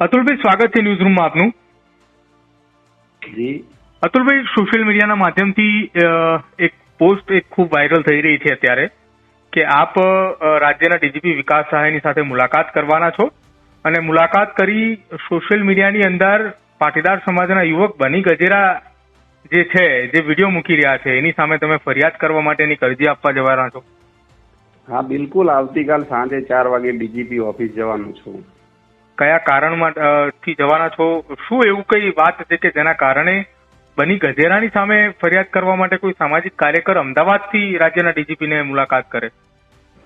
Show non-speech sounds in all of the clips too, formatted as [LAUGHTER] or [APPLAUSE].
અતુલભાઈ સ્વાગત છે ન્યૂઝ રૂમમાં આપનું. જી. અતુલભાઈ સોશિયલ મીડિયાના માધ્યમથી એક પોસ્ટ એક ખૂબ વાયરલ થઈ રહી છે અત્યારે કે આપ રાજ્યના ડીજીપી વિકાસ સહાયની સાથે મુલાકાત કરવાના છો અને મુલાકાત કરી સોશિયલ મીડિયાની અંદર પાટીદાર સમાજના યુવક બની ગજેરા જે છે જે વીડિયો મૂકી રહ્યા છે એની સામે તમે ફરિયાદ કરવા માટેની અરજી આપવા જવાના છો. હા બિલકુલ. આવતીકાલ સાંજે ચાર વાગે ડીજીપી ઓફિસ જવાનું છું. કયા કારણમાં થી જવાના છો? શું એવું કઈ વાત છે કે જેના કારણે બની ગજેરાની સામે ફરિયાદ કરવા માટે કોઈ સામાજિક કાર્યકર અમદાવાદથી રાજ્યના ડીજીપીને મુલાકાત કરે?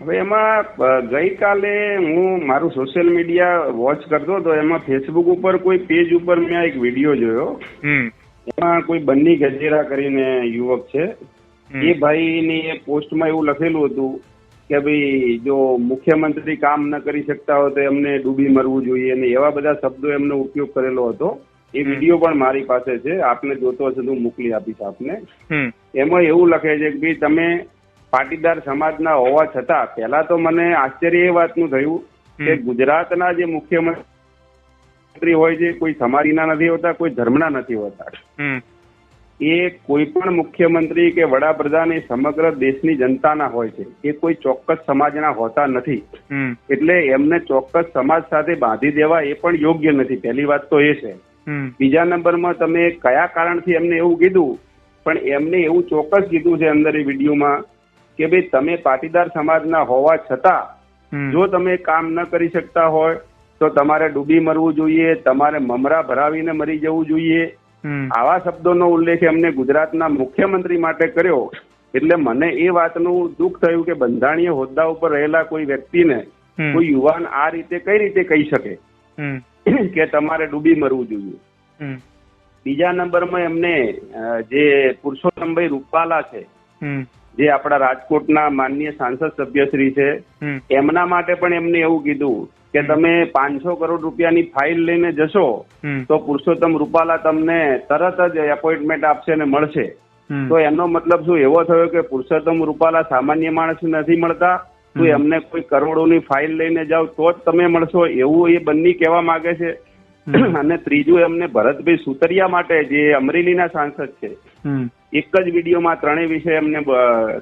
હવે એમાં ગઈકાલે હું મારું સોશિયલ મીડિયા વોચ કરતો હતો. એમાં ફેસબુક ઉપર કોઈ પેજ ઉપર મેં એક વીડિયો જોયો. હમ. એમાં કોઈ બન્ની ગજેરા કરીને યુવક છે. એ ભાઈની પોસ્ટમાં એવું લખેલું હતું કે ભાઈ જો મુખ્યમંત્રી કામ ન કરી શકતા હોય તો એમને ડૂબી મરવું જોઈએ અને એવા બધા શબ્દો એમનો ઉપયોગ કરેલો હતો. એ વીડિયો પણ મારી પાસે છે. આપને જોતો હશે તો મોકલી આપીશ આપને. એમાં એવું લખે છે કે ભાઈ તમે પાટીદાર સમાજના હોવા છતાં પહેલા તો મને આશ્ચર્ય એ વાતનું થયું કે ગુજરાતના જે મુખ્યમંત્રી હોય છે કોઈ સમાજના નથી હોતા કોઈ ધર્મના નથી હોતા. એ કોઈ પણ મુખ્યમંત્રી કે વડાપ્રધાન એ સમગ્ર દેશની જનતાના હોય છે. એ કોઈ ચોક્કસ સમાજના હોતા નથી. એટલે એમને ચોક્કસ સમાજ સાથે બાંધી દેવા એ પણ યોગ્ય નથી. પહેલી વાત તો એ છે. બીજા નંબરમાં તમે કયા કારણથી એમને એવું કીધું? પણ એમને એવું ચોક્કસ કીધું છે અંદર એ વિડીયોમાં કે ભાઈ તમે પાટીદાર સમાજના હોવા છતાં જો તમે કામ ન કરી શકતા હોય તો તમારે ડૂબી મરવું જોઈએ તમારે મમરા ભરાવીને મરી જવું જોઈએ. આવા શબ્દોનો ઉલ્લેખ એમને ગુજરાતના મુખ્યમંત્રી માટે કર્યો. એટલે મને એ વાતનું દુઃખ થયું કે બંધારણીય હોદ્દા ઉપર રહેલા કોઈ વ્યક્તિને. કોઈ યુવાન આ રીતે કઈ રીતે કહી શકે? [CLEARS THROAT] કે તમારે ડૂબી મરવું જોઈએ. બીજા નંબરમાં એમને જે પુરુષોત્તમભાઈ રૂપાલા છે જે આપણા રાજકોટના માનનીય સાંસદ સભ્યશ્રી છે એમના માટે પણ એમને એવું કીધું કે તમે પાંચસો કરોડ રૂપિયાની ફાઇલ લઈને જશો તો પુરુષોત્તમ રૂપાલા તમને તરત જ એપોઇન્ટમેન્ટ આપશે અને મળશે. તો એનો મતલબ શું? એવો થયો કે પુરુષોત્તમ રૂપાલા સામાન્ય માણસ નથી મળતા. તો એમને કોઈ કરોડોની ફાઇલ લઈને જાઓ તો જ તમે મળશો. એવું એ બંને કહેવા માંગે છે. અને ત્રીજું એમને ભરતભાઈ સુતરિયા માટે જે અમરેલીના સાંસદ છે એક જ વિડીયોમાં ત્રણેય વિષય એમને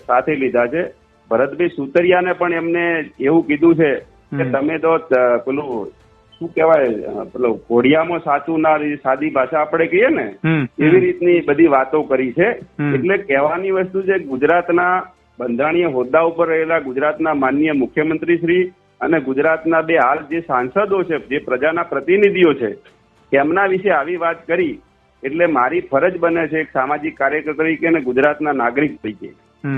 સાથે લીધા છે. ભરતભાઈ સુતરિયાને પણ એમને એવું કીધું છે કે તમે તો પેલું શું કહેવાય પેલો ઘોડિયામાં સાચું ના સાદી ભાષા આપણે કહીએ ને. એવી રીતની બધી વાતો કરી છે. એટલે કહેવાની વસ્તુ છે ગુજરાતના બંધારણીય હોદ્દા ઉપર રહેલા ગુજરાતના માનનીય મુખ્યમંત્રી શ્રી અને ગુજરાતના બે હાલ જે સાંસદો છે જે પ્રજાના પ્રતિનિધિઓ છે એમના વિશે આવી વાત કરી એટલે મારી ફરજ બને છે એક સામાજિક કાર્યકર તરીકે અને ગુજરાતના નાગરિક તરીકે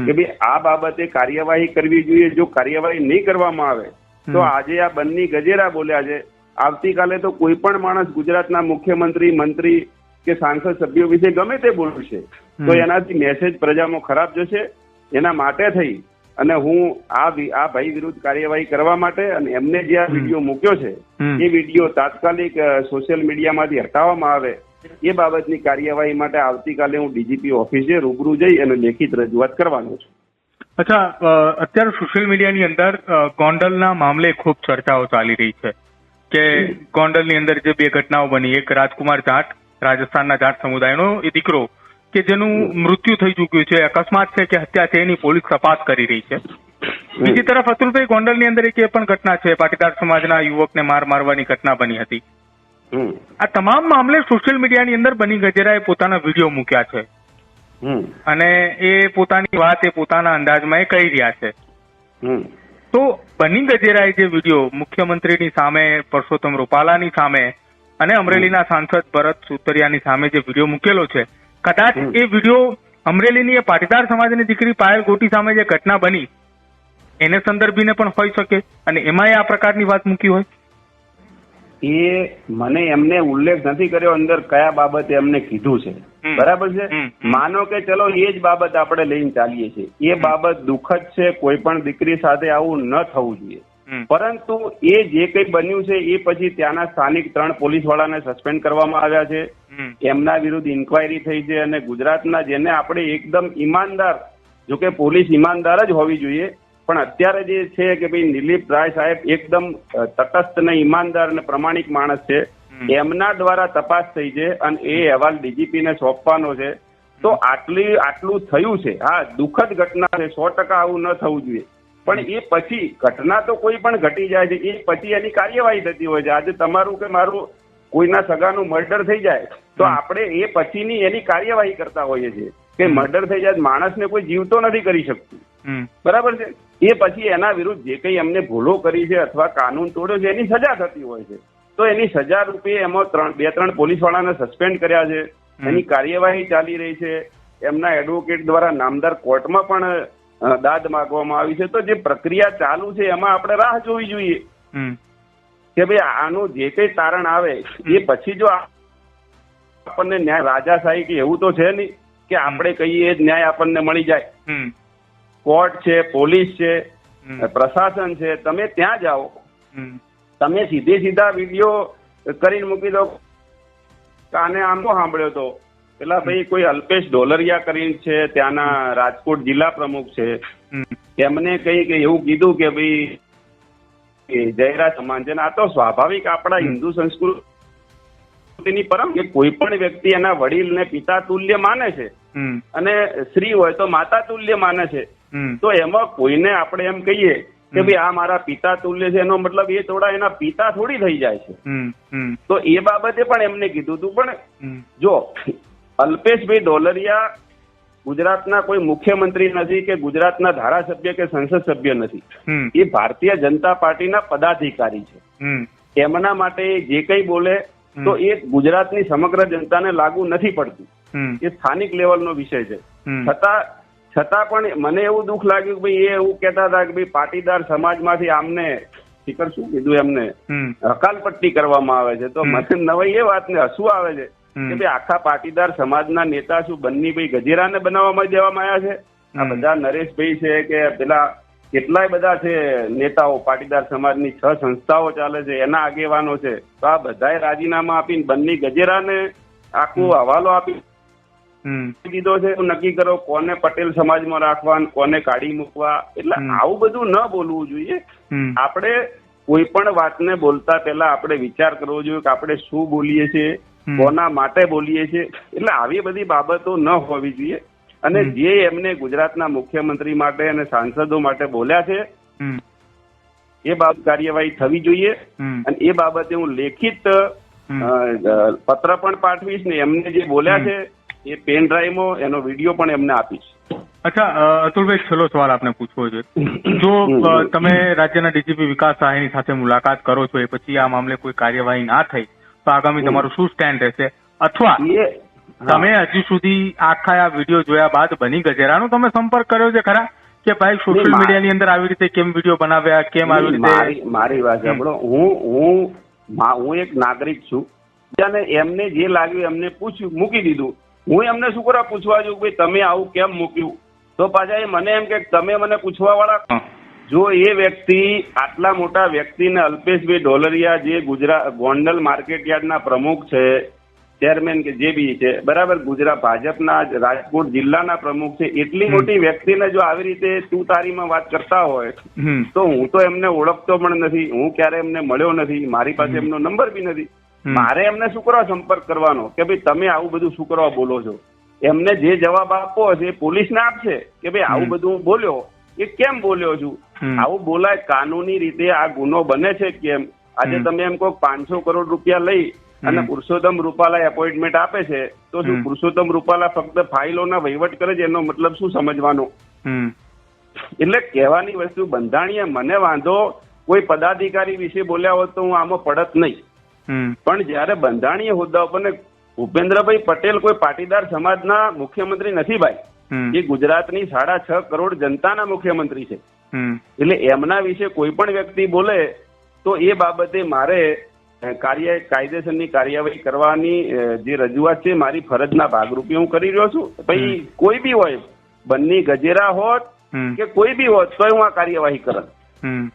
કે ભાઈ આ બાબતે કાર્યવાહી કરવી જોઈએ જો કાર્યવાહી નહીં કરવામાં આવે તો આજે આ બંને ગજેરા બોલ્યા છે. આવતીકાલે તો કોઈ પણ માણસ ગુજરાતના મુખ્યમંત્રી મંત્રી કે સાંસદ સભ્યો વિશે ગમે તે બોલશે. તો એનાથી મેસેજ પ્રજામાં ખરાબ જશે. એના માટે થઈ અને હું આ આ ભાઈ વિરુદ્ધ કાર્યવાહી કરવા માટે અને એમને જે આ વીડિયો મૂક્યો છે એ વીડિયો તાત્કાલિક સોશિયલ મીડિયામાંથી હટાવવામાં આવે. એ બાબતની કાર્યવાહી માટે આવતીકાલે હું ડીજીપી ઓફિસે રૂબરૂ જઈ અને લેખિત રજૂઆત કરવાનો છું. અચ્છા અત્યારે સોશિયલ મીડિયાની અંદર ગોંડલના મામલે ખૂબ ચર્ચાઓ ચાલી રહી છે કે ગોંડલની અંદર જે બે ઘટનાઓ બની એક રાજકુમાર જાટ રાજસ્થાનના જાટ સમુદાયનો એ દીકરો કે જેનું મૃત્યુ થઈ ચૂક્યું છે અકસ્માત છે કે હત્યા છે એની પોલીસ તપાસ કરી રહી છે. બીજી તરફ અતુલભાઈ ગોંડલની અંદર એક એ પણ ઘટના છે પાટીદાર સમાજના યુવકને માર મારવાની ઘટના બની હતી. આ તમામ મામલે સોશિયલ મીડિયાની અંદર બની ગજેરાએ પોતાના વીડિયો મૂક્યા છે. અને એ પોતાની વાત એ પોતાના અંદાજમાં એ કહી રહ્યા છે. તો બની ગજેરાએ જે વીડિયો મુખ્યમંત્રીની સામે પરસોત્તમ રૂપાલાની સામે અને અમરેલીના સાંસદ ભરત સુતરિયાની સામે જે વીડિયો મૂકેલો છે કદાચ એ વીડિયો અમરેલીની એ પાટીદાર સમાજની દીકરી પાયલ ગોટી સામે જે ઘટના બની એને સંદર્ભીને પણ હોઈ શકે અને એમાં આ પ્રકારની વાત મૂકી હોય. એ મને એમને ઉલ્લેખ નથી કર્યો અંદર કયા બાબતે એમને કીધું છે. બરાબર છે. માનો કે ચલો એ જ બાબત આપણે લઈને ચાલીએ છીએ. એ બાબત દુઃખદ છે કોઈ પણ દીકરી સાથે આવું ન થવું જોઈએ. પરંતુ એ જે કંઈ બન્યું છે એ પછી ત્યાંના સ્થાનિક ત્રણ પોલીસ વાળાને સસ્પેન્ડ કરવામાં આવ્યા છે. એમના વિરુદ્ધ ઇન્કવાયરી થઈ છે અને ગુજરાતના જેને આપણે એકદમ ઈમાનદાર જોકે પોલીસ ઈમાનદાર જ હોવી જોઈએ પણ અત્યારે જે છે કે ભાઈ દિલીપ રાય સાહેબ એકદમ તટસ્થ અને ઈમાનદાર અને પ્રમાણિક માણસ છે. એમના દ્વારા તપાસ થઈ છે અને એ અહેવાલ ડીજીપીને સોંપવાનો છે. તો આટલી આટલું થયું છે. હા દુઃખદ ઘટના છે. સો ટકા આવું ન થવું જોઈએ. પણ એ પછી ઘટના તો કોઈ પણ ઘટી જાય છે. એ પછી એની કાર્યવાહી થતી હોય છે. આજે તમારું કે મારું કોઈના સગાનું મર્ડર થઈ જાય તો આપણે એ પછીની એની કાર્યવાહી કરતા હોઈએ છીએ કે મર્ડર થઈ જાય માણસને કોઈ જીવતો નથી કરી શકતું. બરાબર છે? એ પછી એના વિરુદ્ધ જે કંઈ એમને ભૂલો કરી છે અથવા કાનૂન તોડ્યો છે એની સજા થતી હોય છે. તો એની સજા રૂપે એમાં ત્રણ બે ત્રણ પોલીસ વાળાને સસ્પેન્ડ કર્યા છે. એની કાર્યવાહી ચાલી રહી છે. એમના એડવોકેટ દ્વારા નામદાર કોર્ટમાં પણ દાદ માગવામાં આવી છે. તો જે પ્રક્રિયા ચાલુ છે એમાં આપણે રાહ જોવી જોઈએ. કે ભાઈ આનું જે કંઈ તારણ આવે એ પછી જો આપણને ન્યાય રાજાશાહી કે એવું તો છે નહીં કે આપણે કહીએ એ જ ન્યાય આપણને મળી જાય. કોર્ટ છે પોલીસ છે પ્રશાસન છે તમે ત્યાં જાઓ. તમે સીધે સીધા વીડિયો કરીને મૂકી દો. કાને આમ તો સાંભળ્યો તો? પેલા ભાઈ કોઈ અલ્પેશ ઢોલરિયા કરીને છે ત્યાંના રાજકોટ જિલ્લા પ્રમુખ છે. એમને કઈ કે એવું કીધું કે ભાઈ એ જયરાજ સમાન છે આ તો સ્વાભાવિક આપણા હિન્દુ સંસ્કૃતિની પરમ કે કોઈ પણ વ્યક્તિ એના વડીલ ને પિતા તુલ્ય માને છે. અને સ્ત્રી હોય તો માતા તુલ્ય માને છે. તો એમાં કોઈને આપણે એમ કહીએ કે ભાઈ આ મારા પિતા તુલ્ય છે એનો મતલબ એ થોડા એના પિતા થોડી થઈ જાય છે. તો એ બાબતે પણ એમને કીધું હતું પણ જો અલ્પેશભાઈ ડોલરિયા ગુજરાતના કોઈ મુખ્યમંત્રી નથી કે ગુજરાતના ધારાસભ્ય કે સંસદ સભ્ય નથી એ ભારતીય જનતા પાર્ટીના પદાધિકારી છે. એમના માટે જે કંઈ બોલે તો એ ગુજરાતની સમગ્ર જનતાને લાગુ નથી પડતું. એ સ્થાનિક લેવલનો વિષય છે. છતાં છતાં પણ મને એવું દુઃખ લાગ્યું કે ભાઈ એ એવું કહેતા હતા કે ભાઈ પાટીદાર સમાજમાંથી આમને શિખર શું કીધું એમને? અકાલપટ્ટી હકાલપટ્ટી કરવામાં આવે છે. તો. મને નવાઈ એ વાતને હસવું આવે છે કે ભાઈ આખા પાટીદાર સમાજના નેતા શું બંની ભાઈ ગજેરાને બનાવવામાં દેવામાં આવ્યા છે? આ બધા નરેશભાઈ છે કે પેલા કેટલાય બધા છે નેતાઓ પાટીદાર સમાજની છ સંસ્થાઓ ચાલે છે એના આગેવાનો છે. તો આ બધાએ રાજીનામા આપીને બંની ગજેરાને આખો હવાલો આપી દીધો છે નક્કી કરો કોને પટેલ સમાજમાં રાખવા કોને કાઢી મૂકવા. એટલે આવું બધું ન બોલવું જોઈએ. આપણે કોઈ પણ વાતને બોલતા પહેલા આપણે વિચાર કરવો જોઈએ કે આપણે શું બોલીએ છીએ કોના માટે બોલીએ છીએ. એટલે આવી બધી બાબતો ન હોવી જોઈએ. અને જે એમને ગુજરાતના મુખ્યમંત્રી માટે અને સાંસદો માટે બોલ્યા છે એ બાબત કાર્યવાહી થવી જોઈએ. અને એ બાબતે હું લેખિત પત્ર પણ પાઠવીશ ને એમને જે બોલ્યા છે એ પેન ડ્રાઈવમાં એનો વીડિયો પણ એમને આપીશ. અચ્છા અતુલભાઈ છેલ્લો સવાલ આપને પૂછવો છે. જો તમે રાજ્યના ડીજીપી વિકાસ સહાયની સાથે મુલાકાત કરો છો એ પછી આ મામલે કોઈ કાર્યવાહી ના થઈ તો આગામી તમારું શું સ્ટેન્ડ રહેશે? અથવા તમે હજી સુધી આખા આ વીડિયો જોયા બાદ બની ગજેરાનો તમે સંપર્ક કર્યો છે ખરા? કે ભાઈ સોશિયલ મીડિયાની અંદર આવી રીતે કેમ વીડિયો બનાવ્યા કેમ આવી રીતે મારી મારી વાત સાંભળો. હું હું હું એક નાગરિક છું. અને એમને જે લાગ્યું એમને પૂછ્યું મૂકી દીધું. હું એમને શું કરવા પૂછવા છું ભાઈ તમે આવું કેમ મૂક્યું? તો પાછા એ મને એમ કે તમે મને પૂછવા વાળા જો એ વ્યક્તિ આટલા મોટા વ્યક્તિને અલ્પેશભાઈ ડોલરિયા જે ગુજરાત ગોંડલ માર્કેટ યાર્ડના પ્રમુખ છે ચેરમેન કે જે બી છે બરાબર ગુજરાત ભાજપના રાજકોટ જિલ્લાના પ્રમુખ છે એટલી. મોટી વ્યક્તિને જો આવી રીતે તું તારીમાં વાત કરતા હોય તો હું તો એમને ઓળખતો પણ નથી હું ક્યારે એમને મળ્યો નથી મારી પાસે એમનો નંબર બી નથી. મારે એમને શું કરવા સંપર્ક કરવાનો? કે ભાઈ તમે આવું બધું શું કરવા બોલો છો? એમને જે જવાબ આપવો હશે એ પોલીસને આપશે કે ભાઈ આવું બધું હું બોલ્યો? એ કેમ બોલ્યો છું? આવું બોલાય કાનૂની રીતે આ ગુનો બને છે કેમ? આજે તમે એમ કહો પાંચસો કરોડ રૂપિયા લઈ અને. પુરુષોત્તમ રૂપાલા એપોઇન્ટમેન્ટ આપે છે તો શું પુરુષોત્તમ રૂપાલા ફક્ત ફાઇલોના વહીવટ કરે છે? એનો મતલબ શું સમજવાનો? એટલે કહેવાની વસ્તુ બંધાણીએ મને વાંધો કોઈ પદાધિકારી વિશે બોલ્યા હોત તો હું આમાં પડત નહીં. પણ જ્યારે બંધારણીય હોદ્દા ઉપર ભૂપેન્દ્રભાઈ પટેલ કોઈ પાટીદાર સમાજના મુખ્યમંત્રી નથી ભાઈ એ ગુજરાતની સાડા છ કરોડ જનતાના મુખ્યમંત્રી છે. એટલે એમના વિશે કોઈ પણ વ્યક્તિ બોલે તો એ બાબતે મારે કાર્ય કાયદેસરની કાર્યવાહી કરવાની જે રજૂઆત છે મારી ફરજના ભાગરૂપે હું કરી રહ્યો છું. પછી કોઈ બી હોય બંની ગજેરા હોત કે કોઈ બી હોત તો હું આ કાર્યવાહી કરત.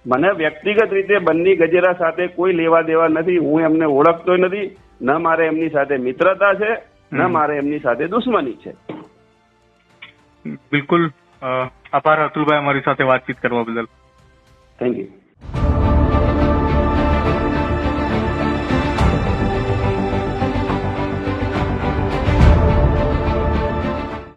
મને વ્યક્તિગત રીતે બંને ગજેરા સાથે કોઈ લેવા દેવા નથી. હું એમને ઓળખતો નથી. ન મારે એમની સાથે મિત્રતા છે ન મારે એમની સાથે દુશ્મની છે. બિલકુલ આભાર અતુલભાઈ અમારી સાથે વાતચીત કરવા બદલ. Thank you